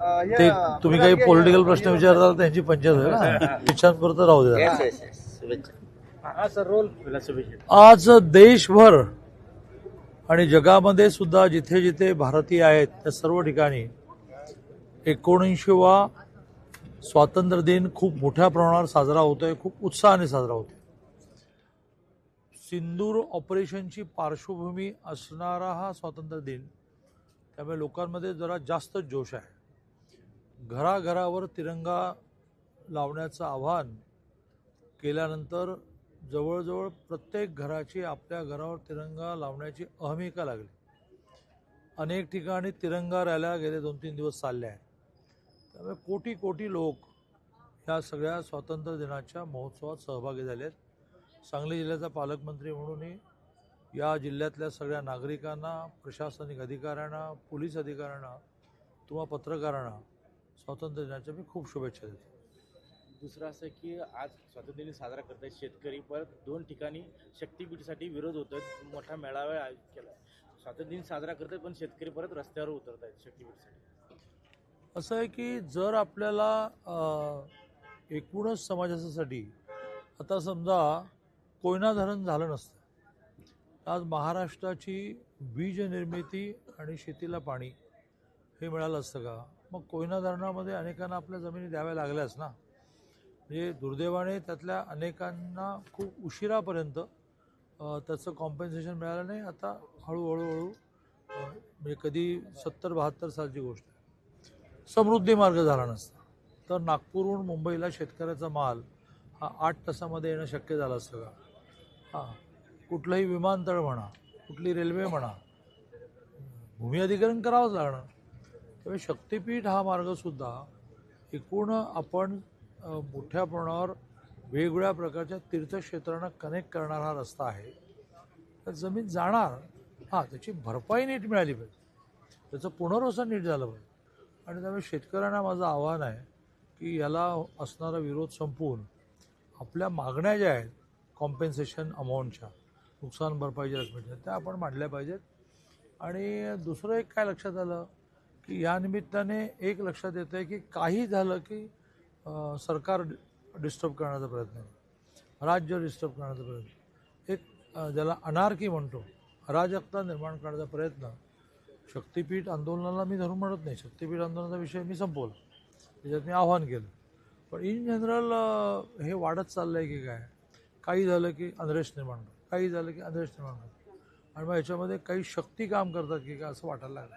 ते तुम्ही काही पॉलिटिकल प्रश्न विचारता त्यांची पंचायत आहे ना? इच्छांपुरत राहू द्या. येस येस येस शुभेच्छा. हा सर रोल शुभेच्छा. आज देशभर आणि जगामध्ये सुद्धा जिथे जिथे भारतीय आहेत त्या सर्व ठिकाणी एकोणऐंशीवा स्वातंत्र्य दिन खूप मोठ्या प्रमाणावर साजरा होतोय खूप उत्साहाने साजरा होतोय. सिंदूर ऑपरेशनची पार्श्वभूमी असणारा हा स्वातंत्र्य दिन त्यामुळे लोकांमध्ये जरा जास्त जोश आहे. घराघरावर तिरंगा लावण्याचं आव्हान केल्यानंतर जवळजवळ प्रत्येक घराची आपल्या घरावर तिरंगा लावण्याची अहमिका लागली. अनेक ठिकाणी तिरंगा रॅल्या गेले दोन तीन दिवस चालल्या आहेत. त्यामुळे कोटी कोटी लोक ह्या सगळ्या स्वातंत्र्य दिनाच्या महोत्सवात सहभागी झाले आहेत. सांगली जिल्ह्याचा पालकमंत्री म्हणूनही या जिल्ह्यातल्या सगळ्या नागरिकांना प्रशासनिक अधिकाऱ्यांना पोलीस अधिकाऱ्यांना किंवा पत्रकारांना स्वातंत्र्य दिनाच्या मी खूप शुभेच्छा देतो. दुसरं असं की आज स्वातंत्र्य दिन साजरा करतायत शेतकरी परत दोन ठिकाणी शक्तीपीठासाठी विरोध होतोय. मोठा मेळावा आयोजित केला स्वातंत्र्य दिन साजरा करतात पण शेतकरी परत रस्त्यावर उतरत आहेत शक्तीपीठासाठी. असं आहे की जर आपल्याला एकूणच समाजासाठी आता समजा कोयना धरण झालं नसतं आज महाराष्ट्राची वीज निर्मिती आणि शेतीला पाणी हे मिळालं असतं का? मग कोयना धरणामध्ये अनेकांना आपल्या जमिनी द्याव्या लागल्याच ना म्हणजे दुर्दैवाने त्यातल्या अनेकांना खूप उशिरापर्यंत त्याचं कॉम्पेन्सेशन मिळालं नाही. आता हळूहळू हळू म्हणजे कधी सत्तर बहात्तर सालची गोष्ट आहे. समृद्धी मार्ग झाला नसता. तर नागपूरहून मुंबईला शेतकऱ्याचा माल हा आठ तासामध्ये येणं शक्य झालं असतं का? हां. कुठलंही विमानतळ म्हणा कुठली रेल्वे म्हणा भूमी अधिकरण करावंच लागणार. त्यामुळे शक्तिपीठ हा मार्गसुद्धा एकूण आपण मोठ्या प्रमाणावर वेगवेगळ्या प्रकारच्या तीर्थक्षेत्रांना कनेक्ट करणारा हा रस्ता आहे. तर जमीन जाणार हां त्याची भरपाई नीट मिळाली पाहिजे. त्याचं पुनर्वसन नीट झालं पाहिजे. आणि त्यामुळे शेतकऱ्यांना माझं आव्हान आहे की याला असणारा विरोध संपवून आपल्या मागण्या ज्या आहेत कॉम्पेन्सेशन अमाऊंटच्या नुकसान भरपाईच्या रकमेच्या त्या आपण मांडल्या पाहिजेत. आणि दुसरं एक काय लक्षात आलं? की या निमित्ताने एक लक्षात येतं आहे की काही झालं की सरकार डिस्टर्ब करण्याचा प्रयत्न राज्य डिस्टर्ब करण्याचा प्रयत्न एक ज्याला अनारकी म्हणतो अराजकता निर्माण करण्याचा प्रयत्न शक्तीपीठ आंदोलनाला मी धरून म्हणत नाही. शक्तीपीठ आंदोलनाचा विषय मी संपवला. त्याच्यात मी आव्हान केलं. पण इन जनरल हे वाढत चाललं आहे की काय? काही झालं की अनरेश निर्माण करतो काही झालं की अनरेश निर्माण करतो आणि मग याच्यामध्ये काही शक्ती काम करतात की काय असं वाटायला लागलं